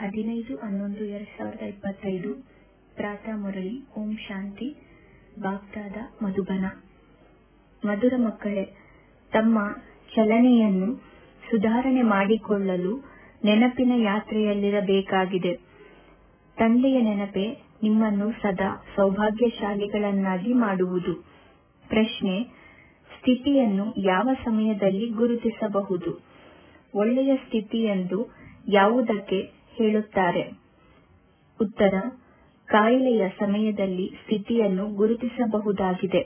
ಹದಿನೈದು ಹನ್ನೊಂದು ಎರಡ್ ಸಾವಿರದ ಇಪ್ಪತ್ತೈದು. ಪ್ರಾತಃ ಮುರಳಿ, ಓಂ ಶಾಂತಿ ಬಾಗ್ದಾದ ಮಧುಬನ. ಮಧುರ ಮಕ್ಕಳೇ, ತಮ್ಮ ಚಲನೆಯನ್ನು ಸುಧಾರಣೆ ಮಾಡಿಕೊಳ್ಳಲು ನೆನಪಿನ ಯಾತ್ರೆಯಲ್ಲಿರಬೇಕಾಗಿದೆ. ತಂದೆಯ ನೆನಪೇ ನಿಮ್ಮನ್ನು ಸದಾ ಸೌಭಾಗ್ಯಶಾಲಿಗಳನ್ನಾಗಿ ಮಾಡುವುದು. ಪ್ರಶ್ನೆ, ಸ್ಥಿತಿಯನ್ನು ಯಾವ ಸಮಯದಲ್ಲಿ ಗುರುತಿಸಬಹುದು? ಒಳ್ಳೆಯ ಸ್ಥಿತಿ ಎಂದು ಯಾವುದಕ್ಕೆ ಹೇಳುತ್ತಾರೆ. ಉತ್ತರ, ಕಾಯಿಲೆಯ ಸಮಯದಲ್ಲಿ ಸ್ಥಿತಿಯನ್ನು ಗುರುತಿಸಬಹುದಾಗಿದೆ.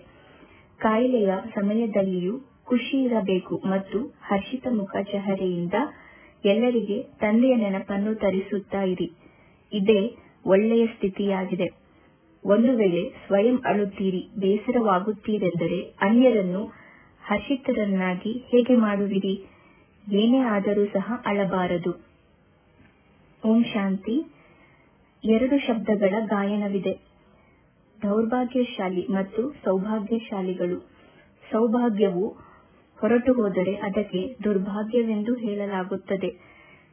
ಕಾಯಿಲೆಯ ಸಮಯದಲ್ಲಿಯೂ ಖುಷಿ ಇರಬೇಕು ಮತ್ತು ಹರ್ಷಿತ ಮುಖ ಚಹರೆಯಿಂದ ಎಲ್ಲರಿಗೆ ತಂದೆಯ ನೆನಪನ್ನು ತರಿಸುತ್ತಾ ಇರಿ. ಇದೇ ಒಳ್ಳೆಯ ಸ್ಥಿತಿಯಾಗಿದೆ. ಒಂದು ವೇಳೆ ಸ್ವಯಂ ಅಳುತ್ತೀರಿ, ಬೇಸರವಾಗುತ್ತೀರೆಂದರೆ ಅನ್ಯರನ್ನು ಹರ್ಷಿತರನ್ನಾಗಿ ಹೇಗೆ ಮಾಡುವಿರಿ? ಏನೇ ಆದರೂ ಸಹ ಅಳಬಾರದು. ಓಂ ಶಾಂತಿ. ಎರಡು ಶಬ್ದಗಳ ಗಾಯನವಿದೆ. ದೌರ್ಭಾಗ್ಯಶಾಲಿ ಮತ್ತು ಸೌಭಾಗ್ಯಶಾಲಿಗಳು. ಸೌಭಾಗ್ಯವು ಹೊರಟು ಹೋದರೆ ಅದಕ್ಕೆ ದುರ್ಭಾಗ್ಯವೆಂದು ಹೇಳಲಾಗುತ್ತದೆ.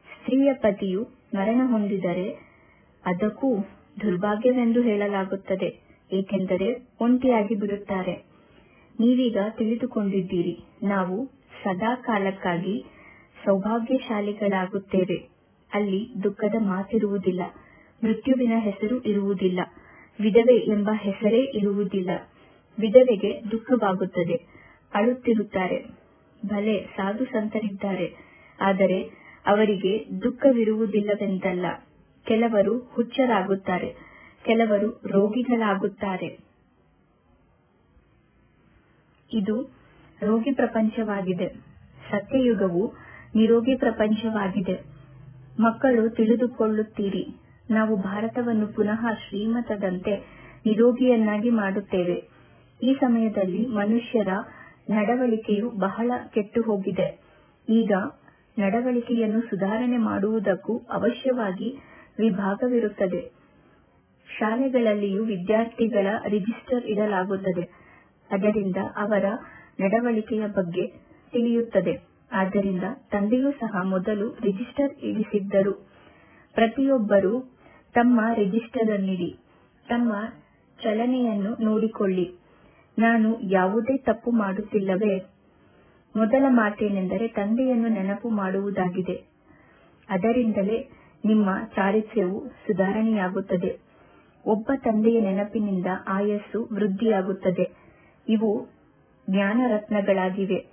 ಸ್ತ್ರೀಯ ಪತಿಯು ಮರಣ ಹೊಂದಿದರೆ ಅದಕ್ಕೂ ದುರ್ಭಾಗ್ಯವೆಂದು ಹೇಳಲಾಗುತ್ತದೆ, ಏಕೆಂದರೆ ಒಂಟಿಯಾಗಿ ಬಿಡುತ್ತಾರೆ. ನೀವೀಗ ತಿಳಿದುಕೊಂಡಿದ್ದೀರಿ, ನಾವು ಸದಾ ಕಾಲಕ್ಕಾಗಿ ಸೌಭಾಗ್ಯಶಾಲಿಗಳಾಗುತ್ತೇವೆ. ಅಲ್ಲಿ ದುಃಖದ ಮಾತಿರುವುದಿಲ್ಲ, ಮೃತ್ಯುವಿನ ಹೆಸರು ಇರುವುದಿಲ್ಲ, ವಿಧವೆ ಎಂಬ ಹೆಸರೇ ಇರುವುದಿಲ್ಲ. ವಿಧವೆಗೆ ದುಃಖವಾಗುತ್ತದೆ, ಅಳುತ್ತಿರುತ್ತಾರೆ. ಭಲೆ ಸಾಧು ಸಂತರಿದ್ದಾರೆ, ಆದರೆ ಅವರಿಗೆ ದುಃಖವಿರುವುದಿಲ್ಲವೆಂದಲ್ಲ. ಕೆಲವರು ಹುಚ್ಚರಾಗುತ್ತಾರೆ, ಕೆಲವರು ರೋಗಿಗಳಾಗುತ್ತಾರೆ. ಇದು ರೋಗಿ ಪ್ರಪಂಚವಾಗಿದೆ. ಸತ್ಯಯುಗವು ನಿರೋಗಿ ಪ್ರಪಂಚವಾಗಿದೆ. ಮಕ್ಕಳು ತಿಳಿದುಕೊಳ್ಳುತ್ತೀರಿ. ನಾವು ಭಾರತವನ್ನು ಪುನಃ ಶ್ರೀಮತದಂತೆ ನಿರೋಗಿಯನ್ನಾಗಿ ಮಾಡುತ್ತೇವೆ. ಈ ಸಮಯದಲ್ಲಿ ಮನುಷ್ಯರ ನಡವಳಿಕೆಯು ಬಹಳ ಕೆಟ್ಟು ಹೋಗಿದೆ ಈಗ ನಡವಳಿಕೆಯನ್ನು ಸುಧಾರಣೆ ಮಾಡುವುದಕ್ಕೂ ಅವಶ್ಯವಾಗಿ ವಿಭಾಗವಿರುತ್ತದೆ. ಶಾಲೆಗಳಲ್ಲಿಯೂ ವಿದ್ಯಾರ್ಥಿಗಳ ರಿಜಿಸ್ಟರ್ ಇಡಲಾಗುತ್ತದೆ. ಅದರಿಂದ ಅವರ ನಡವಳಿಕೆಯ ಬಗ್ಗೆ ತಿಳಿಯುತ್ತದೆ. ಆದ್ದರಿಂದ ತಂದೆಯೂ ಸಹ ಮೊದಲು ರಿಜಿಸ್ಟರ್ ಇಡಿಸಿದ್ದರು ಪ್ರತಿಯೊಬ್ಬರೂ ತಮ್ಮ ರಿಜಿಸ್ಟರ್ ಅನ್ನಿಡಿ ತಮ್ಮ ಚಲನೆಯನ್ನು ನೋಡಿಕೊಳ್ಳಿ. ನಾನು ಯಾವುದೇ ತಪ್ಪು ಮಾಡುತ್ತಿಲ್ಲವೇ? ಮೊದಲ ಮಾತೇನೆಂದರೆ ತಂದೆಯನ್ನು ನೆನಪು ಮಾಡುವುದಾಗಿದೆ. ಅದರಿಂದಲೇ ನಿಮ್ಮ ಚಾರಿತ್ರ್ಯವು ಸುಧಾರಣೆಯಾಗುತ್ತದೆ. ಒಬ್ಬ ತಂದೆಯ ನೆನಪಿನಿಂದ ಆಯಸ್ಸು ವೃದ್ಧಿಯಾಗುತ್ತದೆ. ಇವು ಜ್ಞಾನ ರತ್ನಗಳಾಗಿವೆ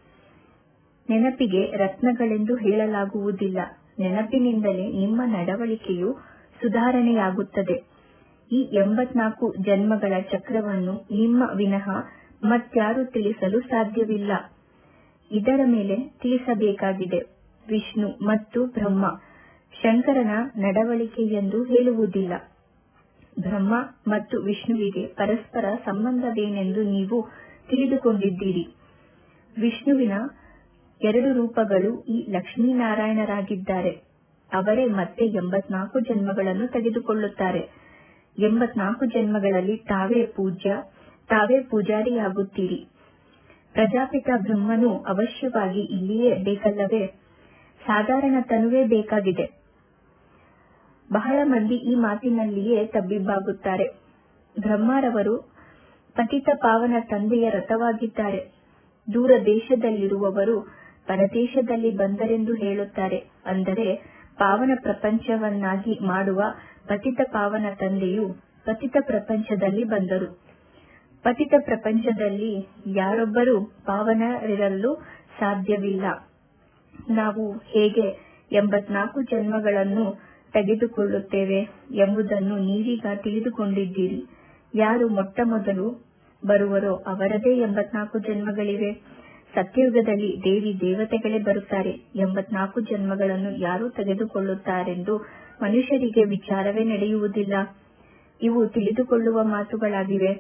ನೆನಪಿಗೆ ರತ್ನಗಳೆಂದು ಹೇಳಲಾಗುವುದಿಲ್ಲ. ನೆನಪಿನಿಂದಲೇ ನಿಮ್ಮ ನಡವಳಿಕೆಯು ಸುಧಾರಣೆಯಾಗುತ್ತದೆ. ಈ ಎಂಬತ್ನಾಲ್ಕು ಜನ್ಮಗಳ ಚಕ್ರವನ್ನು ನಿಮ್ಮ ವಿನಃ ಮತ್ಯಾರು ತಿಳಿಸಲು ಸಾಧ್ಯವಿಲ್ಲ. ಇದರ ಮೇಲೆ ತಿಳಿಸಬೇಕಾಗಿದೆ. ವಿಷ್ಣು ಮತ್ತು ಬ್ರಹ್ಮ ಶಂಕರನ ನಡವಳಿಕೆ ಎಂದು ಹೇಳುವುದಿಲ್ಲ. ಬ್ರಹ್ಮ ಮತ್ತು ವಿಷ್ಣುವಿಗೆ ಪರಸ್ಪರ ಸಂಬಂಧವೇನೆಂದು ನೀವು ತಿಳಿದುಕೊಂಡಿದ್ದೀರಿ. ವಿಷ್ಣುವಿನ ಎರಡು ರೂಪಗಳು ಈ ಲಕ್ಷ್ಮೀನಾರಾಯಣರಾಗಿದ್ದಾರೆ. ಅವರೇ ಮತ್ತೆ ಎಂಬತ್ನಾಲ್ಕು ಜನ್ಮಗಳನ್ನು ತೆಗೆದುಕೊಳ್ಳುತ್ತಾರೆ. ಎಂಬತ್ನಾಲ್ಕು ಜನ್ಮಗಳಲ್ಲಿ ತಾವೇ ಪೂಜ್ಯ, ತಾವೇ ಪೂಜಾರಿಯಾಗುತ್ತೀರಿ. ಪ್ರಜಾಪಿತ ಬ್ರಹ್ಮನು ಅವಶ್ಯವಾಗಿ ಇಲ್ಲಿಯೇ ಬೇಕಲ್ಲವೇ? ಸಾಧಾರಣ ತನುವೇ ಬೇಕಾಗಿದೆ. ಬಹಳ ಮಂದಿ ಈ ಮಾತಿನಲ್ಲಿಯೇ ತಬ್ಬಿಬ್ಬಾಗುತ್ತಾರೆ. ಬ್ರಹ್ಮರವರು ಪತಿತ ಪಾವನ ತಂದೆಯ ರಥವಾಗಿದ್ದಾರೆ. ದೂರ ದೇಶದಲ್ಲಿರುವವರು ಪರದೇಶದಲ್ಲಿ ಬಂದರೆಂದು ಹೇಳುತ್ತಾರೆ. ಅಂದರೆ, ಪಾವನ ಪ್ರಪಂಚವನ್ನಾಗಿ ಮಾಡುವ ಪತಿತ ಪಾವನ ತಂದೆಯು ಪತಿತ ಪ್ರಪಂಚದಲ್ಲಿ ಬಂದರು. ಪತಿತ ಪ್ರಪಂಚದಲ್ಲಿ ಯಾರೊಬ್ಬರು ಪಾವನರಿರಲು ಸಾಧ್ಯವಿಲ್ಲ. ನಾವು ಹೇಗೆ ಎಂಬತ್ನಾಲ್ಕು ಜನ್ಮಗಳನ್ನು ತೆಗೆದುಕೊಳ್ಳುತ್ತೇವೆ ಎಂಬುದನ್ನು ನೀವೀಗ ತಿಳಿದುಕೊಂಡಿದ್ದೀರಿ. ಯಾರು ಮೊಟ್ಟ ಮೊದಲು ಬರುವರೋ ಅವರದೇ ಎಂಬತ್ನಾಲ್ಕು ಜನ್ಮಗಳಿವೆ. ಸತ್ಯಯುಗದಲ್ಲಿ ದೇವಿ ದೇವತೆಗಳೇ ಬರುತ್ತಾರೆ. ಎಂಬತ್ನಾಲ್ಕು ಜನ್ಮಗಳನ್ನು ಯಾರು ತೆಗೆದುಕೊಳ್ಳುತ್ತಾರೆಂದು ಮನುಷ್ಯರಿಗೆ ವಿಚಾರವೇ ನಡೆಯುವುದಿಲ್ಲ. ಇವು ತಿಳಿದುಕೊಳ್ಳುವ ಮಾತುಗಳಾಗಿವೆ.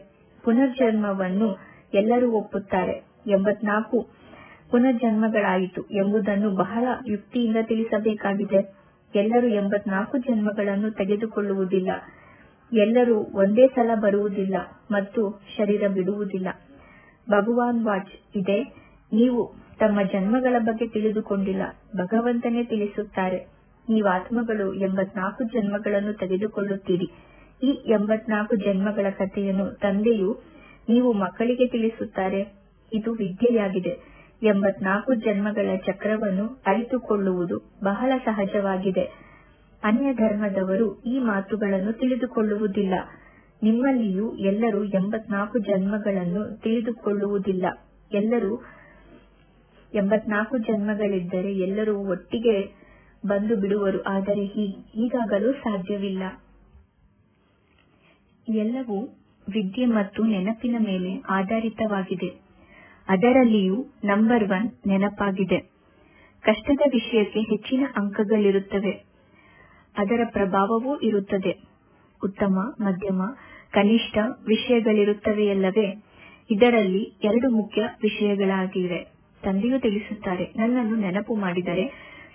ಪುನರ್ಜನ್ಮವನ್ನು ಎಲ್ಲರೂ ಒಪ್ಪುತ್ತಾರೆ. ಎಂಬತ್ನಾಲ್ಕು ಪುನರ್ಜನ್ಮಗಳಾಯಿತು ಎಂಬುದನ್ನು ಬಹಳ ಯುಕ್ತಿಯಿಂದ ತಿಳಿಸಬೇಕಾಗಿದೆ. ಎಲ್ಲರೂ ಎಂಬತ್ನಾಲ್ಕು ಜನ್ಮಗಳನ್ನು ತೆಗೆದುಕೊಳ್ಳುವುದಿಲ್ಲ. ಎಲ್ಲರೂ ಒಂದೇ ಸಲ ಬರುವುದಿಲ್ಲ ಮತ್ತು ಶರೀರ ಬಿಡುವುದಿಲ್ಲ. ಭಗವಾನ್ ವಾಚ್ ಇದೆ. ನೀವು ತಮ್ಮ ಜನ್ಮಗಳ ಬಗ್ಗೆ ತಿಳಿದುಕೊಂಡಿಲ್ಲ, ಭಗವಂತನೇ ತಿಳಿಸುತ್ತಾರೆ. ನೀವು ಆತ್ಮಗಳು ಎಂಬತ್ನಾಲ್ಕು ಜನ್ಮಗಳನ್ನು ತೆಗೆದುಕೊಳ್ಳುತ್ತೀರಿ. ಈ ಎಂಬತ್ನಾಲ್ಕು ಜನ್ಮಗಳ ಕಥೆಯನ್ನು ತಂದೆಯು ನೀವು ಮಕ್ಕಳಿಗೆ ತಿಳಿಸುತ್ತಾರೆ. ಇದು ವಿದ್ಯೆಯಾಗಿದೆ. ಎಂಬತ್ನಾಲ್ಕು ಜನ್ಮಗಳ ಚಕ್ರವನ್ನು ಅರಿತುಕೊಳ್ಳುವುದು ಬಹಳ ಸಹಜವಾಗಿದೆ. ಅನ್ಯ ಧರ್ಮದವರು ಈ ಮಾತುಗಳನ್ನು ತಿಳಿದುಕೊಳ್ಳುವುದಿಲ್ಲ. ನಿಮ್ಮಲ್ಲಿಯೂ ಎಲ್ಲರೂ ಎಂಬತ್ನಾಲ್ಕು ಜನ್ಮಗಳನ್ನು ತಿಳಿದುಕೊಳ್ಳುವುದಿಲ್ಲ. ಎಲ್ಲರೂ ಎಂಬತ್ನಾಲ್ಕು ಜನ್ಮಗಳಿದ್ದರೆ ಎಲ್ಲರೂ ಒಟ್ಟಿಗೆ ಬಂದು ಬಿಡುವರು. ಆದರೆ ಈಗಾಗಲೂ ಸಾಧ್ಯವಿಲ್ಲ. ಎಲ್ಲವೂ ವಿದ್ಯೆ ಮತ್ತು ನೆನಪಿನ ಮೇಲೆ ಆಧಾರಿತವಾಗಿದೆ. ಅದರಲ್ಲಿಯೂ ನಂಬರ್ ಒನ್ ನೆನಪಾಗಿದೆ. ಕಷ್ಟದ ವಿಷಯಕ್ಕೆ ಹೆಚ್ಚಿನ ಅಂಕಗಳಿರುತ್ತವೆ. ಅದರ ಪ್ರಭಾವವೂ ಇರುತ್ತದೆ. ಉತ್ತಮ, ಮಧ್ಯಮ, ಕನಿಷ್ಠ ವಿಷಯಗಳಿರುತ್ತವೆಯಲ್ಲವೇ? ಇದರಲ್ಲಿ ಎರಡು ಮುಖ್ಯ ವಿಷಯಗಳಾಗಿವೆ. ತಂದೆಯು ತಿಳಿಸುತ್ತಾರೆ, ನನ್ನನ್ನು ನೆನಪು ಮಾಡಿದರೆ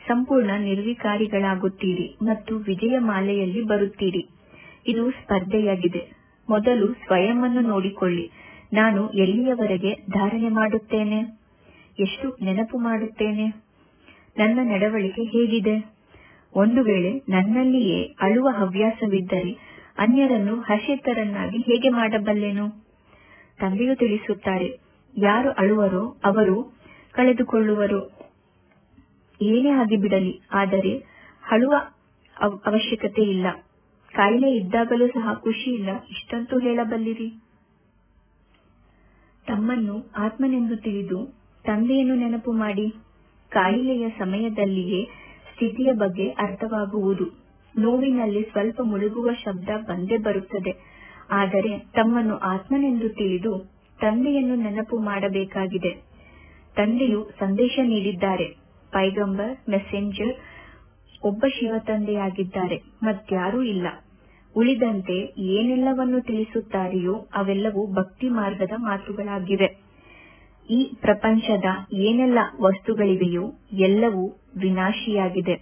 ಸಂಪೂರ್ಣ ನಿರ್ವಿಕಾರಿಗಳಾಗುತ್ತೀರಿ ಮತ್ತು ವಿಜಯ ಮಾಲೆಯಲ್ಲಿ ಬರುತ್ತೀರಿ. ಇದು ಸ್ಪರ್ಧೆಯಾಗಿದೆ. ಮೊದಲು ಸ್ವಯಂವನ್ನು ನೋಡಿಕೊಳ್ಳಿ. ನಾನು ಎಲ್ಲಿಯವರೆಗೆ ಧಾರಣೆ ಮಾಡುತ್ತೇನೆ? ಎಷ್ಟು ನೆನಪು ಮಾಡುತ್ತೇನೆ? ನನ್ನ ನಡವಳಿಕೆ ಹೇಗಿದೆ? ಒಂದು ವೇಳೆ ನನ್ನಲ್ಲಿಯೇ ಅಳುವ ಹವ್ಯಾಸವಿದ್ದರೆ ಅನ್ಯರನ್ನು ಹರ್ಷಿತರನ್ನಾಗಿ ಹೇಗೆ ಮಾಡಬಲ್ಲೆನು? ತಂದೆಯು ತಿಳಿಸುತ್ತಾರೆ, ಯಾರು ಅಳುವರೋ ಅವರು ಕಳೆದುಕೊಳ್ಳುವರು. ಏನೇ ಆಗಿಬಿಡಲಿ ಆದರೆ ಅಳುವ ಅವಶ್ಯಕತೆ ಇಲ್ಲ. ಕಾಯಿಲೆ ಇದ್ದಾಗಲೂ ಸಹ ಖುಷಿ ಇಲ್ಲ. ಇಷ್ಟಂತೂ ಹೇಳಬಲ್ಲಿರಿ? ತಮ್ಮನ್ನು ಆತ್ಮನೆಂದು ತಿಳಿದು ತಂದೆಯನ್ನು ನೆನಪು ಮಾಡಿ. ಕಾಯಿಲೆಯ ಸಮಯದಲ್ಲಿಯೇ ಸ್ಥಿತಿಯ ಬಗ್ಗೆ ಅರ್ಥವಾಗುವುದು. ನೋವಿನಲ್ಲಿ ಸ್ವಲ್ಪ ಮುಳುಗುವ ಶಬ್ದ ಬಂದೇ ಬರುತ್ತದೆ. ಆದರೆ ತಮ್ಮನ್ನು ಆತ್ಮನೆಂದು ತಿಳಿದು ತಂದೆಯನ್ನು ನೆನಪು ಮಾಡಬೇಕಾಗಿದೆ. ತಂದೆಯು ಸಂದೇಶ ನೀಡಿದ್ದಾರೆ. ಪೈಗಂಬರ್, ಮೆಸೆಂಜರ್, ಒಬ್ಬ ಶಿವ ತಂದೆಯಾಗಿದ್ದಾರೆ ಮತ್ಯಾರೂ ಇಲ್ಲ. ಉಳಿದಂತೆ ಏನೆಲ್ಲವನ್ನು ತಿಳಿಸುತ್ತಾರೆಯೋ ಅವೆಲ್ಲವೂ ಭಕ್ತಿ ಮಾರ್ಗದ ಮಾತುಗಳಾಗಿವೆ. ಈ ಪ್ರಪಂಚದ ಏನೆಲ್ಲ ವಸ್ತುಗಳಿವೆಯೋ ಎಲ್ಲವೂ ವಿನಾಶಿಯಾಗಿದೆ.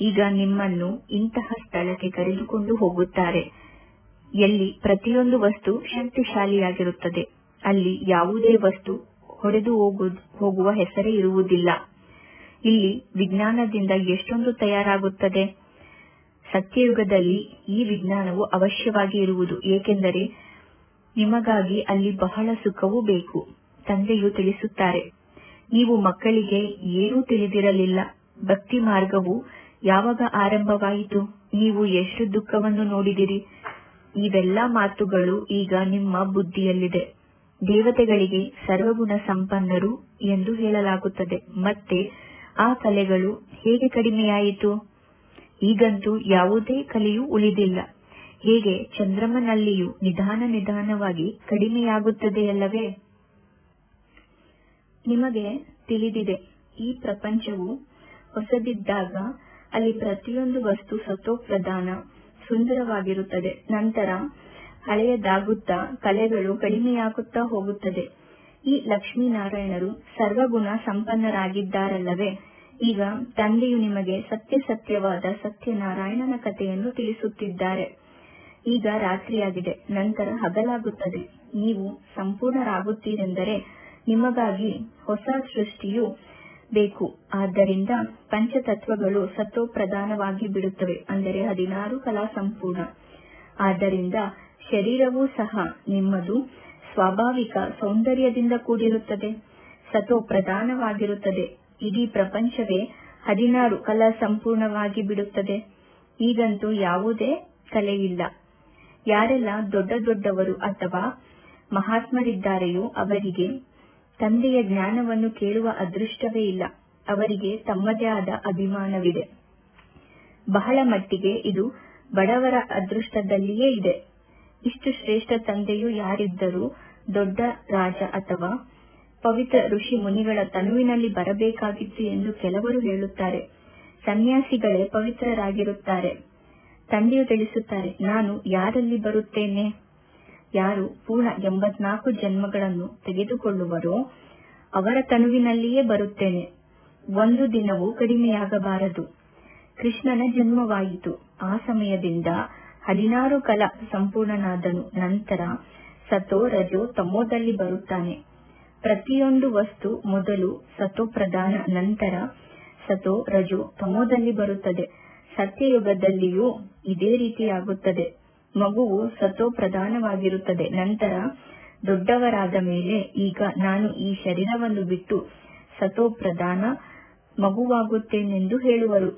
ಈಗ ನಿಮ್ಮನ್ನು ಇಂತಹ ಸ್ಥಳಕ್ಕೆ ಕರೆದುಕೊಂಡು ಹೋಗುತ್ತಾರೆ. ಎಲ್ಲಿ ಪ್ರತಿಯೊಂದು ವಸ್ತು ಶಕ್ತಿಶಾಲಿಯಾಗಿರುತ್ತದೆ. ಅಲ್ಲಿ ಯಾವುದೇ ವಸ್ತು ಹೊಡೆದು ಹೋಗುವ ಹೆಸರೇ ಇರುವುದಿಲ್ಲ. ಇಲ್ಲಿ ವಿಜ್ಞಾನದಿಂದ ಎಷ್ಟೊಂದು ತಯಾರಾಗುತ್ತದೆ. ಸತ್ಯಯುಗದಲ್ಲಿ ಈ ವಿಜ್ಞಾನವು ಅವಶ್ಯವಾಗಿ ಇರುವುದು, ಏಕೆಂದರೆ ನಿಮಗಾಗಿ ಅಲ್ಲಿ ಬಹಳ ಸುಖವೂ ಬೇಕು, ತಂದೆಯು ತಿಳಿಸುತ್ತಾರೆ. ನೀವು ಮಕ್ಕಳಿಗೆ ಏನೂ ತಿಳಿದಿರಲಿಲ್ಲ, ಭಕ್ತಿ ಮಾರ್ಗವು ಯಾವಾಗ ಆರಂಭವಾಯಿತು, ನೀವು ಎಷ್ಟು ದುಃಖವನ್ನು ನೋಡಿದಿರಿ? ಇವೆಲ್ಲ ಮಾತುಗಳು ಈಗ ನಿಮ್ಮ ಬುದ್ಧಿಯಲ್ಲಿದೆ. ದೇವತೆಗಳಿಗೆ ಸರ್ವಗುಣ ಸಂಪನ್ನರು ಎಂದು ಹೇಳಲಾಗುತ್ತದೆ. ಮತ್ತೆ ಆ ಕಲೆಗಳು ಹೇಗೆ ಕಡಿಮೆಯಾಯಿತು? ಈಗಂತೂ ಯಾವುದೇ ಕಲೆಯೂ ಉಳಿದಿಲ್ಲ. ಹೇಗೆ ಚಂದ್ರಮನಲ್ಲಿಯೂ ನಿಧಾನ ನಿಧಾನವಾಗಿ ಕಡಿಮೆಯಾಗುತ್ತದೆಯಲ್ಲವೇ ನಿಮಗೆ ತಿಳಿದಿದೆ, ಈ ಪ್ರಪಂಚವು ಹೊಸದಿದ್ದಾಗ ಅಲ್ಲಿ ಪ್ರತಿಯೊಂದು ವಸ್ತು ಸತೋಪ್ರಧಾನ ಸುಂದರವಾಗಿರುತ್ತದೆ. ನಂತರ ಹಳೆಯದಾಗುತ್ತಾ ಕಲೆಗಳು ಕಡಿಮೆಯಾಗುತ್ತಾ ಹೋಗುತ್ತದೆ. ಈ ಲಕ್ಷ್ಮೀನಾರಾಯಣರು ಸರ್ವಗುಣ ಸಂಪನ್ನರಾಗಿದ್ದಾರಲ್ಲವೇ? ಈಗ ತಂದೆಯು ನಿಮಗೆ ಸತ್ಯ ಸತ್ಯವಾದ ಸತ್ಯನಾರಾಯಣನ ಕಥೆಯನ್ನು ತಿಳಿಸುತ್ತಿದ್ದಾರೆ. ಈಗ ರಾತ್ರಿಯಾಗಿದೆ, ನಂತರ ಹಗಲಾಗುತ್ತದೆ. ನೀವು ಸಂಪೂರ್ಣರಾಗುತ್ತೀರೆಂದರೆ ನಿಮಗಾಗಿ ಹೊಸ ಸೃಷ್ಟಿಯು ಬೇಕು. ಆದ್ದರಿಂದ ಪಂಚತತ್ವಗಳು ಸತೋ ಪ್ರಧಾನವಾಗಿ ಬಿಡುತ್ತವೆ, ಅಂದರೆ ಹದಿನಾರು ಕಲಾ ಸಂಪೂರ್ಣ. ಆದ್ದರಿಂದ ಶರೀರವೂ ಸಹ ನಿಮ್ಮದು ಸ್ವಾಭಾವಿಕ ಸೌಂದರ್ಯದಿಂದ ಕೂಡಿರುತ್ತದೆ ಸತೋ ಪ್ರಧಾನವಾಗಿರುತ್ತದೆ ಇಡೀ ಪ್ರಪಂಚವೇ ಹದಿನಾರು ಕಲಾ ಸಂಪೂರ್ಣವಾಗಿ ಬಿಡುತ್ತದೆ. ಈಗಂತೂ ಯಾವುದೇ ಕಲೆಯಿಲ್ಲ. ಯಾರೆಲ್ಲ ದೊಡ್ಡ ದೊಡ್ಡವರು ಅಥವಾ ಮಹಾತ್ಮರಿದ್ದಾರೆಯೋ ಅವರಿಗೆ ತಂದೆಯ ಜ್ಞಾನವನ್ನು ಕೇಳುವ ಅದೃಷ್ಟವೇ ಇಲ್ಲ. ಅವರಿಗೆ ತಮ್ಮದೇ ಆದ ಅಭಿಮಾನವಿದೆ. ಬಹಳ ಮಟ್ಟಿಗೆ ಇದು ಬಡವರ ಅದೃಷ್ಟದಲ್ಲಿಯೇ ಇದೆ. ಇಷ್ಟು ಶ್ರೇಷ್ಠ ತಂದೆಯು ಯಾರಿದ್ದರೂ ದೊಡ್ಡ ರಾಜ ಅಥವಾ ಪವಿತ್ರ ಋಷಿ ಮುನಿಗಳ ತನುವಿನಲ್ಲಿ ಬರಬೇಕಾಗಿತ್ತು ಎಂದು ಕೆಲವರು ಹೇಳುತ್ತಾರೆ. ಸನ್ಯಾಸಿಗಳೇ ಪವಿತ್ರರಾಗಿರುತ್ತಾರೆ. ತಂದೆಯು ತಿಳಿಸುತ್ತಾರೆ, ನಾನು ಯಾರಲ್ಲಿ ಬರುತ್ತೇನೆ? ಯಾರು ಪೂರ್ಣ ಎಂಬತ್ನಾಲ್ಕು ಜನ್ಮಗಳನ್ನು ತೆಗೆದುಕೊಳ್ಳುವರೋ ಅವರ ತನುವಿನಲ್ಲಿಯೇ ಬರುತ್ತೇನೆ. ಒಂದು ದಿನವೂ ಕಡಿಮೆಯಾಗಬಾರದು. ಕೃಷ್ಣನ ಜನ್ಮವಾಯಿತು. ಆ ಸಮಯದಿಂದ ಹದಿನಾರು ಕಲ ಸಂಪೂರ್ಣನಾದನು. ನಂತರ ಸತೋ ರಜೋ ತಮೋದಲ್ಲಿ ಬರುತ್ತಾನೆ. ಪ್ರತಿಯೊಂದು ವಸ್ತು ಮೊದಲು ಸತೋ ಪ್ರಧಾನ, ನಂತರ ಸತೋ ರಜೋ ತಮೋದಲ್ಲಿ ಬರುತ್ತದೆ. ಸತ್ಯಯುಗದಲ್ಲಿಯೂ ಇದೇ ರೀತಿಯಾಗುತ್ತದೆ. ಮಗುವು ಸತೋ ಪ್ರಧಾನವಾಗಿರುತ್ತದೆ. ನಂತರ ದೊಡ್ಡವರಾದ ಮೇಲೆ ಈಗ ನಾನು ಈ ಶರೀರವನ್ನು ಬಿಟ್ಟು ಸತೋ ಪ್ರಧಾನ ಮಗುವಾಗುತ್ತೇನೆಂದು ಹೇಳುವರು.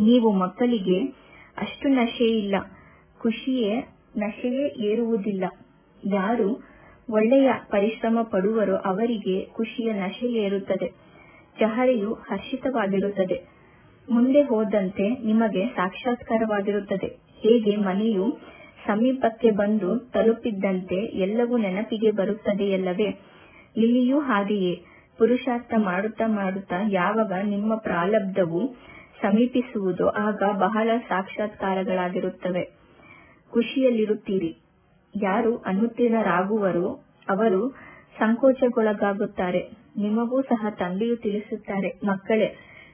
ನೀವು ಮಕ್ಕಳಿಗೆ ಅಷ್ಟು ನಶೆಯಿಲ್ಲ ಖುಷಿಯೇ ನಶೆಯೇ ಏರುವುದಿಲ್ಲ. ಯಾರು ಒಳ್ಳೆಯ ಪರಿಶ್ರಮ ಪಡುವರೋ ಅವರಿಗೆ ಖುಷಿಯ ನಶೆ ಏರುತ್ತದೆ. ಚಹರೆಯು ಹರ್ಷಿತವಾಗಿರುತ್ತದೆ. ಮುಂದೆ ಹೋದಂತೆ ನಿಮಗೆ ಸಾಕ್ಷಾತ್ಕಾರವಾಗಿರುತ್ತದೆ. ಹೇಗೆ ಮನೆಯು ಸಮೀಪಕ್ಕೆ ಬಂದು ತಲುಪಿದ್ದಂತೆ ಎಲ್ಲವೂ ನೆನಪಿಗೆ ಬರುತ್ತದೆಯಲ್ಲವೇ? ಇಲ್ಲಿಯೂ ಹಾಗೆಯೇ. ಪುರುಷಾರ್ಥ ಮಾಡುತ್ತಾ ಮಾಡುತ್ತಾ ಯಾವಾಗ ನಿಮ್ಮ ಪ್ರಾರಬ್ಧವು ಸಮೀಪಿಸುವುದೋ ಆಗ ಬಹಳ ಸಾಕ್ಷಾತ್ಕಾರಗಳಾಗಿರುತ್ತವೆ. ಖುಷಿಯಲ್ಲಿರುತ್ತೀರಿ. ಯಾರು ಅನುತ್ತೀರ್ಣರಾಗುವರೋ ಅವರು ಸಂಕೋಚಗೊಳಗಾಗುತ್ತಾರೆ ನಿಮಗೂ ಸಹ ತಂದೆಯು ತಿಳಿಸುತ್ತಾರೆ. ಮಕ್ಕಳೇ,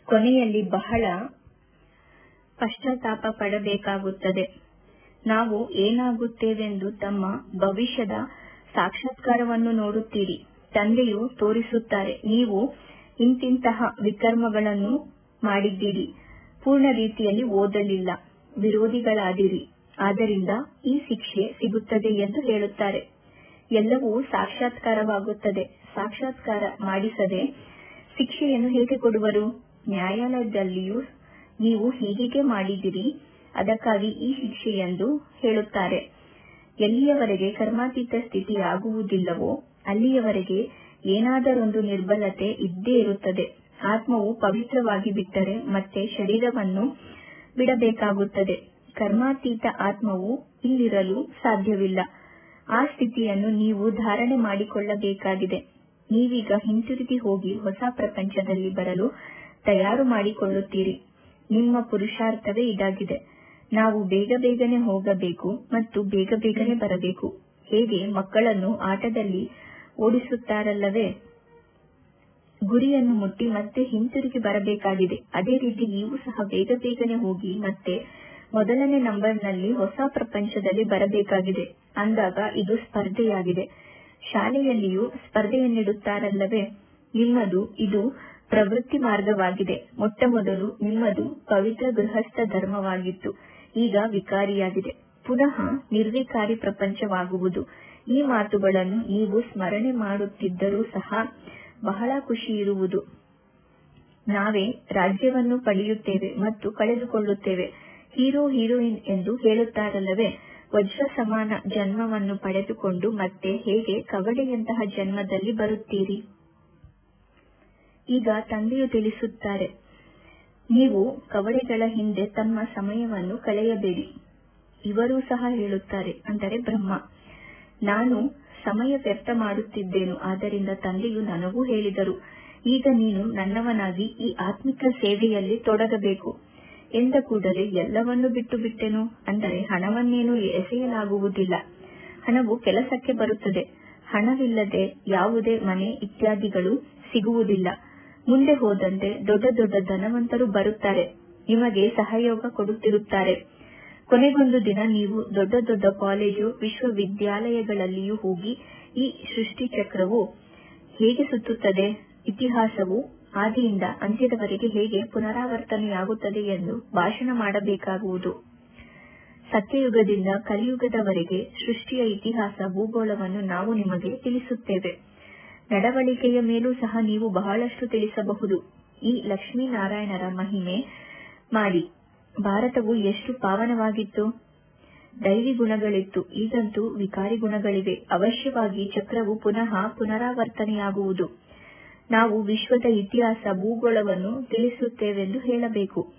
ಕೊನೆಯಲ್ಲಿ ಬಹಳ ಪಶ್ಚಾತ್ತಾಪ ಪಡಬೇಕಾಗುತ್ತದೆ. ನಾವು ಏನಾಗುತ್ತೇವೆಂದು ತಮ್ಮ ಭವಿಷ್ಯದ ಸಾಕ್ಷಾತ್ಕಾರವನ್ನು ನೋಡುತ್ತೀರಿ. ತಂದೆಯು ತೋರಿಸುತ್ತಾರೆ, ನೀವು ಇಂತಿಂತಹ ವಿಕರ್ಮಗಳನ್ನು ಮಾಡಿದ್ದೀರಿ. ಪೂರ್ಣ ರೀತಿಯಲ್ಲಿ ಓದಲಿಲ್ಲ. ವಿರೋಧಿಗಳಾದಿರಿ. ಆದ್ದರಿಂದ ಈ ಶಿಕ್ಷೆ ಸಿಗುತ್ತದೆ ಎಂದು ಹೇಳುತ್ತಾರೆ. ಎಲ್ಲವೂ ಸಾಕ್ಷಾತ್ಕಾರವಾಗುತ್ತದೆ. ಸಾಕ್ಷಾತ್ಕಾರ ಮಾಡಿಸದೆ ಶಿಕ್ಷೆಯನ್ನು ಹೇಗೆ ಕೊಡುವರು? ನ್ಯಾಯಾಲಯದಲ್ಲಿಯೂ ನೀವು ಹೀಗೆ ಮಾಡಿದಿರಿ ಅದಕ್ಕಾಗಿ ಈ ಶಿಕ್ಷೆ ಎಂದು ಹೇಳುತ್ತಾರೆ. ಎಲ್ಲಿಯವರೆಗೆ ಕರ್ಮಾತೀತ ಸ್ಥಿತಿ ಆಗುವುದಿಲ್ಲವೋ ಅಲ್ಲಿಯವರೆಗೆ ಏನಾದರೊಂದು ನಿರ್ಬಲತೆ ಇದ್ದೇ ಇರುತ್ತದೆ. ಆತ್ಮವು ಪವಿತ್ರವಾಗಿ ಬಿಟ್ಟರೆ ಮತ್ತೆ ಶರೀರವನ್ನು ಬಿಡಬೇಕಾಗುತ್ತದೆ. ಕರ್ಮಾತೀತ ಆತ್ಮವು ಇಲ್ಲಿರಲು ಸಾಧ್ಯವಿಲ್ಲ. ಆ ಸ್ಥಿತಿಯನ್ನು ನೀವು ಧಾರಣೆ ಮಾಡಿಕೊಳ್ಳಬೇಕಾಗಿದೆ. ನೀವೀಗ ಹಿಂತಿರುಗಿ ಹೋಗಿ ಹೊಸ ಪ್ರಪಂಚದಲ್ಲಿ ಬರಲು ತಯಾರು ಮಾಡಿಕೊಳ್ಳುತ್ತೀರಿ. ನಿಮ್ಮ ಪುರುಷಾರ್ಥವೇ ಇದಾಗಿದೆ. ನಾವು ಬೇಗ ಬೇಗನೆ ಹೋಗಬೇಕು ಮತ್ತು ಬೇಗ ಬೇಗನೆ ಬರಬೇಕು. ಹೇಗೆ ಮಕ್ಕಳನ್ನು ಆಟದಲ್ಲಿ ಓಡಿಸುತ್ತಾರಲ್ಲವೇ? ಗುರಿಯನ್ನು ಮುಟ್ಟಿ ಮತ್ತೆ ಹಿಂತಿರುಗಿ ಬರಬೇಕಾಗಿದೆ. ಅದೇ ರೀತಿ ನೀವು ಸಹ ಬೇಗ ಬೇಗನೆ ಹೋಗಿ ಮತ್ತೆ ಮೊದಲನೇ ನಂಬರ್ನಲ್ಲಿ ಹೊಸ ಪ್ರಪಂಚದಲ್ಲಿ ಬರಬೇಕಾಗಿದೆ. ಅಂದಾಗ ಇದು ಸ್ಪರ್ಧೆಯಾಗಿದೆ. ಶಾಲೆಯಲ್ಲಿಯೂ ಸ್ಪರ್ಧೆಯನ್ನಿಡುತ್ತಾರಲ್ಲವೇ? ನಿಮ್ಮದು ಇದು ಪ್ರವೃತ್ತಿ ಮಾರ್ಗವಾಗಿದೆ. ಮೊಟ್ಟ ಮೊದಲು ನಿಮ್ಮದು ಪವಿತ್ರ ಗೃಹಸ್ಥ ಧರ್ಮವಾಗಿತ್ತು. ಈಗ ವಿಕಾರಿಯಾಗಿದೆ. ಪುನಃ ನಿರ್ವಿಕಾರಿ ಪ್ರಪಂಚವಾಗುವುದು. ಈ ಮಾತುಗಳನ್ನು ನೀವು ಸ್ಮರಣೆ ಮಾಡುತ್ತಿದ್ದರೂ ಸಹ ಬಹಳ ಖುಷಿ ಇರುವುದು. ನಾವೇ ರಾಜ್ಯವನ್ನು ಪಡೆಯುತ್ತೇವೆ ಮತ್ತು ಕಳೆದುಕೊಳ್ಳುತ್ತೇವೆ. ಹೀರೋ, ಹೀರೋಯಿನ್ ಎಂದು ಹೇಳುತ್ತಾರಲ್ಲವೇ? ವಜ್ರ ಸಮಾನ ಜನ್ಮವನ್ನು ಪಡೆದುಕೊಂಡು ಮತ್ತೆ ಹೇಗೆ ಕವಡೆಯಂತಹ ಜನ್ಮದಲ್ಲಿ ಬರುತ್ತೀರಿ? ಈಗ ತಂದೆಯು ತಿಳಿಸುತ್ತಾರೆ, ನೀವು ಕವಡೆಗಳ ಹಿಂದೆ ತಮ್ಮ ಸಮಯವನ್ನು ಕಳೆಯಬೇಡಿ. ಇವರೂ ಸಹ ಹೇಳುತ್ತಾರೆ, ಅಂದರೆ ಬ್ರಹ್ಮ, ನಾನು ಸಮಯ ವ್ಯರ್ಥ ಮಾಡುತ್ತಿದ್ದೇನು? ಆದ್ದರಿಂದ ತಂದೆಯು ನನಗೂ ಹೇಳಿದರು, ಈಗ ನೀನು ನನ್ನವನಾಗಿ ಈ ಆತ್ಮಿಕ ಸೇವೆಯಲ್ಲಿ ತೊಡಗಬೇಕು. ಎಂದ ಕೂಡಲೇ ಎಲ್ಲವನ್ನೂ ಬಿಟ್ಟು ಬಿಟ್ಟೆನು ಅಂದರೆ ಹಣವನ್ನೇನು ಎಸೆಯಲಾಗುವುದಿಲ್ಲ. ಹಣವು ಕೆಲಸಕ್ಕೆ ಬರುತ್ತದೆ. ಹಣವಿಲ್ಲದೆ ಯಾವುದೇ ಮನೆ ಇತ್ಯಾದಿಗಳು ಸಿಗುವುದಿಲ್ಲ. ಮುಂದೆ ಹೋದಂತೆ ದೊಡ್ಡ ದೊಡ್ಡ ಧನವಂತರು ಬರುತ್ತಾರೆ. ನಿಮಗೆ ಸಹಯೋಗ ಕೊಡುತ್ತಿರುತ್ತಾರೆ. ಕೊನೆಗೊಂದು ದಿನ ನೀವು ದೊಡ್ಡ ದೊಡ್ಡ ಕಾಲೇಜು, ವಿಶ್ವವಿದ್ಯಾಲಯಗಳಲ್ಲಿಯೂ ಹೋಗಿ ಈ ಸೃಷ್ಟಿ ಚಕ್ರವು ಹೇಗೆ ಸುತ್ತುತ್ತದೆ, ಇತಿಹಾಸವು ಆದಿಯಿಂದ ಅಂತ್ಯದವರೆಗೆ ಹೇಗೆ ಪುನರಾವರ್ತನೆಯಾಗುತ್ತದೆ ಎಂದು ಭಾಷಣ ಮಾಡಬೇಕಾಗುವುದು. ಸತ್ಯಯುಗದಿಂದ ಕಲಿಯುಗದವರೆಗೆ ಸೃಷ್ಟಿಯ ಇತಿಹಾಸ, ಭೂಗೋಳವನ್ನು ನಾವು ನಿಮಗೆ ತಿಳಿಸುತ್ತೇವೆ. ನಡವಳಿಕೆಯ ಮೇಲೂ ಸಹ ನೀವು ಬಹಳಷ್ಟು ತಿಳಿಸಬಹುದು. ಈ ಲಕ್ಷ್ಮೀನಾರಾಯಣರ ಮಹಿಮೆ ಮಾಡಿ ಭಾರತವು ಎಷ್ಟು ಪಾವನವಾಗಿತ್ತು? ದೈವಿ ಗುಣಗಳಿತ್ತು, ಈಗಂತೂ ವಿಕಾರಿ ಗುಣಗಳಿವೆ. ಅವಶ್ಯವಾಗಿ ಚಕ್ರವು ಪುನಃ ಪುನರಾವರ್ತನೆಯಾಗುವುದು. ನಾವು ವಿಶ್ವದ ಇತಿಹಾಸ, ಭೂಗೋಳವನ್ನು ತಿಳಿಸುತ್ತೇವೆಂದು ಹೇಳಬೇಕು.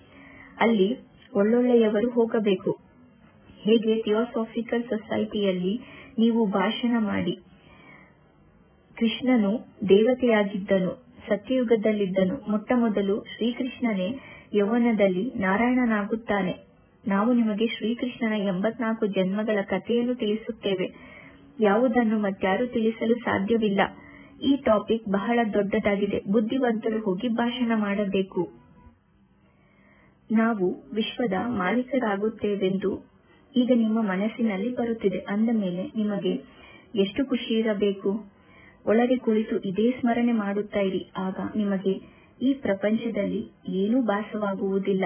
ಅಲ್ಲಿ ಒಳ್ಳೊಳ್ಳೆಯವರು ಹೋಗಬೇಕು. ಹೇಗೆ? ಥಿಯೋಸಾಫಿಕಲ್ ಸೊಸೈಟಿಯಲ್ಲಿ ನೀವು ಭಾಷಣ ಮಾಡಿ. ಕೃಷ್ಣನು ದೇವತೆಯಾಗಿದ್ದನು, ಸತ್ಯಯುಗದಲ್ಲಿದ್ದನು. ಮೊಟ್ಟ ಮೊದಲು ಶ್ರೀಕೃಷ್ಣನೇ ಯೌವನದಲ್ಲಿ ನಾರಾಯಣನಾಗುತ್ತಾನೆ. ನಾವು ನಿಮಗೆ ಶ್ರೀಕೃಷ್ಣನ ಎಂಬತ್ನಾಲ್ಕು ಜನ್ಮಗಳ ಕಥೆಯನ್ನು ತಿಳಿಸುತ್ತೇವೆ. ಯಾವುದನ್ನು ಮತ್ಯಾರು ತಿಳಿಸಲು ಸಾಧ್ಯವಿಲ್ಲ. ಈ ಟಾಪಿಕ್ ಬಹಳ ದೊಡ್ಡದಾಗಿದೆ. ಬುದ್ಧಿವಂತರು ಹೋಗಿ ಭಾಷಣ ಮಾಡಬೇಕು. ನಾವು ವಿಶ್ವದ ಮಾಲೀಕರಾಗುತ್ತೇವೆಂದು ಈಗ ನಿಮ್ಮ ಮನಸ್ಸಿನಲ್ಲಿ ಬರುತ್ತಿದೆ. ಅಂದ ಮೇಲೆ ನಿಮಗೆ ಎಷ್ಟು ಖುಷಿ ಇರಬೇಕು? ಒಳಗೆ ಕುಳಿತು ಇದೇ ಸ್ಮರಣೆ ಮಾಡುತ್ತಾ ಇರಿ. ಆಗ ನಿಮಗೆ ಈ ಪ್ರಪಂಚದಲ್ಲಿ ಏನೂ ಭಾಸವಾಗುವುದಿಲ್ಲ.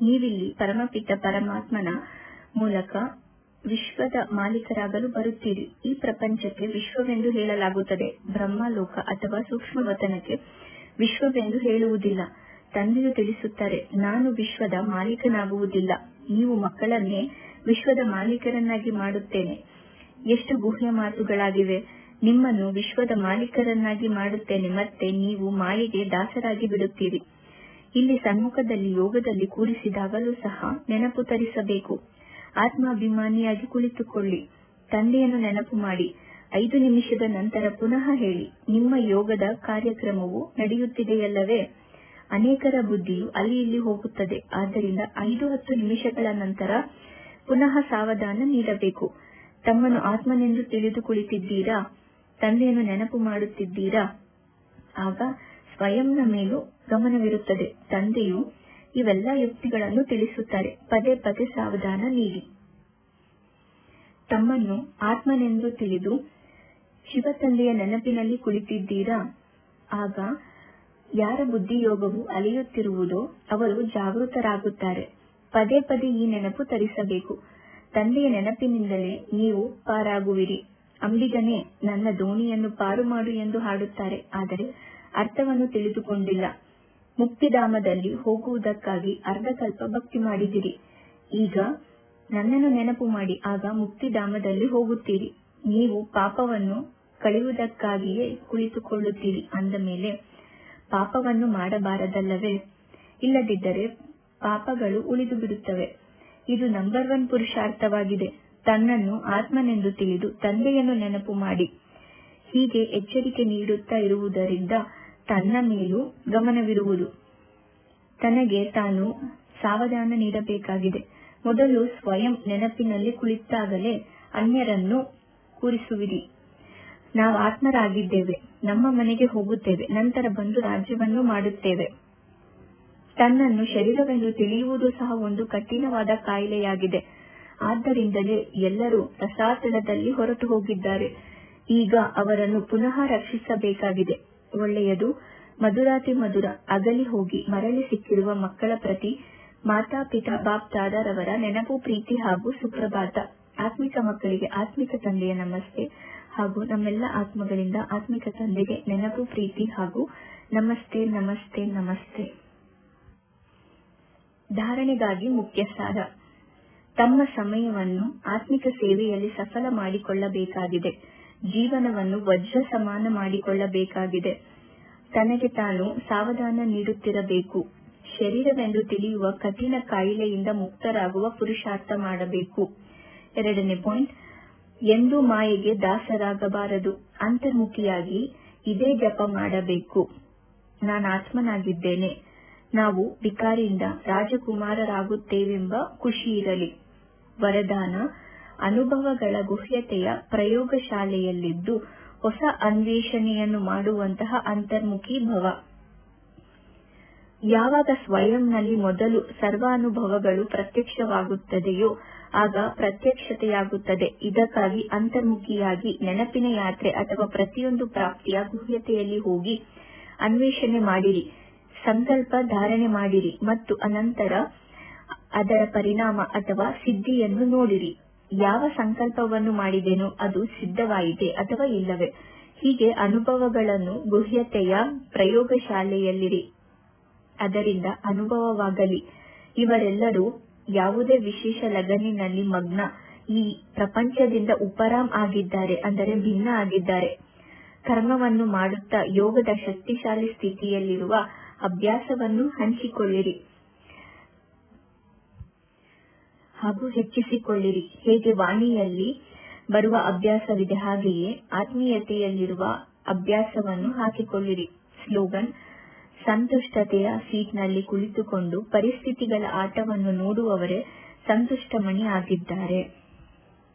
ನೀವಿಲ್ಲಿ ಪರಮಪಿತ ಪರಮಾತ್ಮನ ಮೂಲಕ ವಿಶ್ವದ ಮಾಲೀಕರಾಗಲು ಬರುತ್ತೀರಿ. ಈ ಪ್ರಪಂಚಕ್ಕೆ ವಿಶ್ವವೆಂದು ಹೇಳಲಾಗುತ್ತದೆ. ಬ್ರಹ್ಮಲೋಕ ಅಥವಾ ಸೂಕ್ಷ್ಮವತನಕ್ಕೆ ವಿಶ್ವವೆಂದು ಹೇಳುವುದಿಲ್ಲ. ತಂದೆಯು ತಿಳಿಸುತ್ತಾರೆ, ನಾನು ವಿಶ್ವದ ಮಾಲೀಕನಾಗುವುದಿಲ್ಲ. ನೀವು ಮಕ್ಕಳನ್ನೇ ವಿಶ್ವದ ಮಾಲೀಕರನ್ನಾಗಿ ಮಾಡುತ್ತೇನೆ. ಎಷ್ಟು ಗುಹ್ಯ ಮಾತುಗಳಾಗಿವೆ. ನಿಮ್ಮನ್ನು ವಿಶ್ವದ ಮಾಲೀಕರನ್ನಾಗಿ ಮಾಡುತ್ತೇನೆ, ಮತ್ತೆ ನೀವು ಮಾಯೆಗೆ ದಾಸರಾಗಿ ಬಿಡುತ್ತೀರಿ. ಇಲ್ಲಿ ಸಮ್ಮುಖದಲ್ಲಿ ಯೋಗದಲ್ಲಿ ಕೂಡಿಸಿದಾಗಲೂ ಸಹ ನೆನಪು ತರಿಸಬೇಕು. ಆತ್ಮಾಭಿಮಾನಿಯಾಗಿ ಕುಳಿತುಕೊಳ್ಳಿ. ತಂದೆಯನ್ನು ನೆನಪು ಮಾಡಿ. ಐದು ನಿಮಿಷದ ನಂತರ ಪುನಃ ಹೇಳಿ, ನಿಮ್ಮ ಯೋಗದ ಕಾರ್ಯಕ್ರಮವು ನಡೆಯುತ್ತಿದೆಯಲ್ಲವೇ? ಅನೇಕರ ಬುದ್ಧಿಯು ಅಲ್ಲಿ ಇಲ್ಲಿ ಹೋಗುತ್ತದೆ. ಆದ್ದರಿಂದ ಐದು ಹತ್ತು ನಿಮಿಷಗಳ ನಂತರ ಪುನಃ ಸಾವಧಾನ ನೀಡಬೇಕು. ತಮ್ಮನ್ನು ಆತ್ಮನೆಂದು ತಿಳಿದು ಕುಳಿತಿದ್ದೀರಾ? ತಂದೆಯನ್ನು ನೆನಪು ಮಾಡುತ್ತಿದ್ದೀರಾ? ಆಗ ಸ್ವಯಂನ ಮೇಲೂ ಗಮನವಿರುತ್ತದೆ. ತಂದೆಯು ಇವೆಲ್ಲ ಯುಕ್ತಿಗಳನ್ನು ತಿಳಿಸುತ್ತಾರೆ. ಪದೇ ಪದೇ ಸಾವಧಾನ ನೀಡಿ. ತಮ್ಮನ್ನು ಆತ್ಮನೆಂದು ತಿಳಿದು ಶಿವತಂದೆಯ ನೆನಪಿನಲ್ಲಿ ಕುಳಿತಿದ್ದೀರಾ? ಆಗ ಯಾರ ಬುದ್ಧಿಯೋಗವು ಅಲಿಯುತ್ತಿರುವುದೋ ಅವರು ಜಾಗೃತರಾಗುತ್ತಾರೆ. ಪದೇ ಪದೇ ಈ ನೆನಪು ತರಿಸಬೇಕು. ತಂದೆಯ ನೆನಪಿನಿಂದಲೇ ನೀವು ಪಾರಾಗುವಿರಿ. ಅಂಬಿಗನೇ, ನನ್ನ ದೋಣಿಯನ್ನು ಪಾರು ಮಾಡು ಎಂದು ಹಾಡುತ್ತಾರೆ. ಆದರೆ ಅರ್ಥವನ್ನು ತಿಳಿದುಕೊಂಡಿಲ್ಲ. ಮುಕ್ತಿಧಾಮದಲ್ಲಿ ಹೋಗುವುದಕ್ಕಾಗಿ ಅರ್ಧಕಲ್ಪ ಭಕ್ತಿ ಮಾಡಿದಿರಿ. ಈಗ ನನ್ನನ್ನು ನೆನಪು ಮಾಡಿ, ಆಗ ಮುಕ್ತಿಧಾಮದಲ್ಲಿ ಹೋಗುತ್ತೀರಿ. ನೀವು ಪಾಪವನ್ನು ಕಳೆಯುವುದಕ್ಕಾಗಿಯೇ ಕುಳಿತುಕೊಳ್ಳುತ್ತೀರಿ. ಅಂದ ಮೇಲೆ, ಪಾಪವನ್ನು ಮಾಡಬಾರದಲ್ಲವೇ? ಇಲ್ಲದಿದ್ದರೆ ಪಾಪಗಳು ಉಳಿದು ಬಿಡುತ್ತವೆ ಇದು ನಂಬರ್ ಒನ್ ಪುರುಷಾರ್ಥವಾಗಿದೆ. ತನ್ನನ್ನು ಆತ್ಮನೆಂದು ತಿಳಿದು ತಂದೆಯನ್ನು ನೆನಪು ಮಾಡಿ. ಹೀಗೆ ಎಚ್ಚರಿಕೆ ನೀಡುತ್ತಾ ಇರುವುದರಿಂದ ತನ್ನ ಮೇಲೂ ಗಮನವಿರುವುದು. ತನಗೆ ತಾನು ಸಾವಧಾನ ನೀಡಬೇಕಾಗಿದೆ. ಮೊದಲು ಸ್ವಯಂ ನೆನಪಿನಲ್ಲಿ ಕುಳಿತಾಗಲೇ ಅನ್ಯರನ್ನು ಕೂರಿಸುವಿರಿ. ನಾವು ಆತ್ಮರಾಗಿದ್ದೇವೆ, ನಮ್ಮ ಮನೆಗೆ ಹೋಗುತ್ತೇವೆ, ನಂತರ ಬಂದು ರಾಜ್ಯವನ್ನು ಮಾಡುತ್ತೇವೆ. ತನ್ನನ್ನು ಶರೀರವೆಂದು ತಿಳಿಯುವುದು ಸಹ ಒಂದು ಕಠಿಣವಾದ ಕಾಯಿಲೆಯಾಗಿದೆ. ಆದ್ದರಿಂದಲೇ ಎಲ್ಲರೂ ರಸಾತಳದಲ್ಲಿ ಹೊರಟು ಹೋಗಿದ್ದಾರೆ. ಈಗ ಅವರನ್ನು ಪುನಃ ರಕ್ಷಿಸಬೇಕಾಗಿದೆ. ಒಳ್ಳೆಯದು ಮಧುರಾತಿ ಮಧುರ, ಅಗಲಿ ಹೋಗಿ ಮರಳಿ ಸಿಕ್ಕಿರುವ ಮಕ್ಕಳ ಪ್ರತಿ ಮಾತಾಪಿತಾ ಬಾಪ್ ದಾದಾರವರ ನೆನಪು, ಪ್ರೀತಿ ಹಾಗೂ ಸುಪ್ರಭಾತ. ಆತ್ಮಿಕ ಮಕ್ಕಳಿಗೆ ಆತ್ಮಿಕ ತಂದೆಯ ನಮಸ್ತೆ ಹಾಗೂ ನಮ್ಮೆಲ್ಲ ಆತ್ಮಗಳಿಂದ ಆತ್ಮಿಕ ತಂದೆಗೆ ನೆನಪು, ಪ್ರೀತಿ ಹಾಗೂ ನಮಸ್ತೆ ನಮಸ್ತೆ ನಮಸ್ತೆ. ಧಾರಣೆಗಾಗಿ ಮುಖ್ಯ ಸಾರ. ತಮ್ಮ ಸಮಯವನ್ನು ಆತ್ಮಿಕ ಸೇವೆಯಲ್ಲಿ ಸಫಲ ಮಾಡಿಕೊಳ್ಳಬೇಕಾಗಿದೆ. ಜೀವನವನ್ನು ವಜ್ರ ಸಮಾನ ಮಾಡಿಕೊಳ್ಳಬೇಕಾಗಿದೆ. ತನಗೆ ತಾನು ಸಾವಧಾನ ನೀಡುತ್ತಿರಬೇಕು. ಶರೀರವೆಂದು ತಿಳಿಯುವ ಕಠಿಣ ಕಾಯಿಲೆಯಿಂದ ಮುಕ್ತರಾಗುವ ಪುರುಷಾರ್ಥ ಮಾಡಬೇಕು. ಎರಡನೇ ಪಾಯಿಂಟ್, ಎಂದು ಮಾಯೆಗೆ ದಾಸರಾಗಬಾರದು. ಅಂತರ್ಮುಖಿಯಾಗಿ ಇದೇ ಜಪ ಮಾಡಬೇಕು. ನಾನು ಆತ್ಮನಾಗಿದ್ದೇನೆ. ನಾವು ಬಿಕಾರಿಯಿಂದ ರಾಜಕುಮಾರರಾಗುತ್ತೇವೆಂಬ ಖುಷಿ ಇರಲಿ. ವರದಾನ ಅನುಭವಗಳ ಗುಹ್ಯತೆಯ ಪ್ರಯೋಗಶಾಲೆಯಲ್ಲಿದ್ದು ಹೊಸ ಅನ್ವೇಷಣೆಯನ್ನು ಮಾಡುವಂತಹ ಅಂತರ್ಮುಖಿ ಭವ. ಯಾವಾಗ ಸ್ವಯಂನಲ್ಲಿ ಮೊದಲು ಸರ್ವಾನುಭವಗಳು ಪ್ರತ್ಯಕ್ಷವಾಗುತ್ತದೆಯೋ ಆಗ ಪ್ರತ್ಯಕ್ಷತೆಯಾಗುತ್ತದೆ. ಇದಕ್ಕಾಗಿ ಅಂತರ್ಮುಖಿಯಾಗಿ ನೆನಪಿನ ಯಾತ್ರೆ ಅಥವಾ ಪ್ರತಿಯೊಂದು ಪ್ರಾಪ್ತಿಯ ಗುಹ್ಯತೆಯಲ್ಲಿ ಹೋಗಿ ಅನ್ವೇಷಣೆ ಮಾಡಿರಿ, ಸಂಕಲ್ಪ ಧಾರಣೆ ಮಾಡಿರಿ ಮತ್ತು ಅನಂತರ ಅದರ ಪರಿಣಾಮ ಅಥವಾ ಸಿದ್ಧಿಯನ್ನು ನೋಡಿರಿ. ಯಾವ ಸಂಕಲ್ಪವನ್ನು ಮಾಡಿದೆನೋ ಅದು ಸಿದ್ಧವಾಯಿತೆ ಅಥವಾ ಇಲ್ಲವೇ? ಹೀಗೆ ಅನುಭವಗಳನ್ನು ಗುಹ್ಯತೆಯ ಪ್ರಯೋಗಶಾಲೆಯಲ್ಲಿರಿ. ಅದರಿಂದ ಅನುಭವವಾಗಲಿ. ಇವರೆಲ್ಲರೂ ಯಾವುದೇ ವಿಶೇಷ ಲಗನಿನಲ್ಲಿ ಮಗ್ನ. ಈ ಪ್ರಪಂಚದಿಂದ ಉಪರಾಮ್ ಆಗಿದ್ದಾರೆ ಅಂದರೆ ಭಿನ್ನ ಆಗಿದ್ದಾರೆ. ಕರ್ಮವನ್ನು ಮಾಡುತ್ತಾ ಯೋಗದ ಶಕ್ತಿಶಾಲಿ ಸ್ಥಿತಿಯಲ್ಲಿರುವ ಅಭ್ಯಾಸವನ್ನು ಹಂಚಿಕೊಳ್ಳಿರಿ. ಹಾಗೂ ಹೆಚ್ಚಿಸಿಕೊಳ್ಳಿರಿ. ಹೇಗೆ ವಾಣಿಯಲ್ಲಿ ಬರುವ ಅಭ್ಯಾಸವಿದೆ. ಹಾಗೆಯೇ ಆತ್ಮೀಯತೆಯಲ್ಲಿರುವ ಅಭ್ಯಾಸವನ್ನು ಹಾಕಿಕೊಳ್ಳಿರಿ. ಸ್ಲೋಗನ್, ಸಂತುಷ್ಟತೆಯ ಸೀಟ್ನಲ್ಲಿ ಕುಳಿತುಕೊಂಡು ಪರಿಸ್ಥಿತಿಗಳ ಆಟವನ್ನು ನೋಡುವವರೇ ಸಂತುಷ್ಟಮಣಿ ಆಗಿದ್ದಾರೆ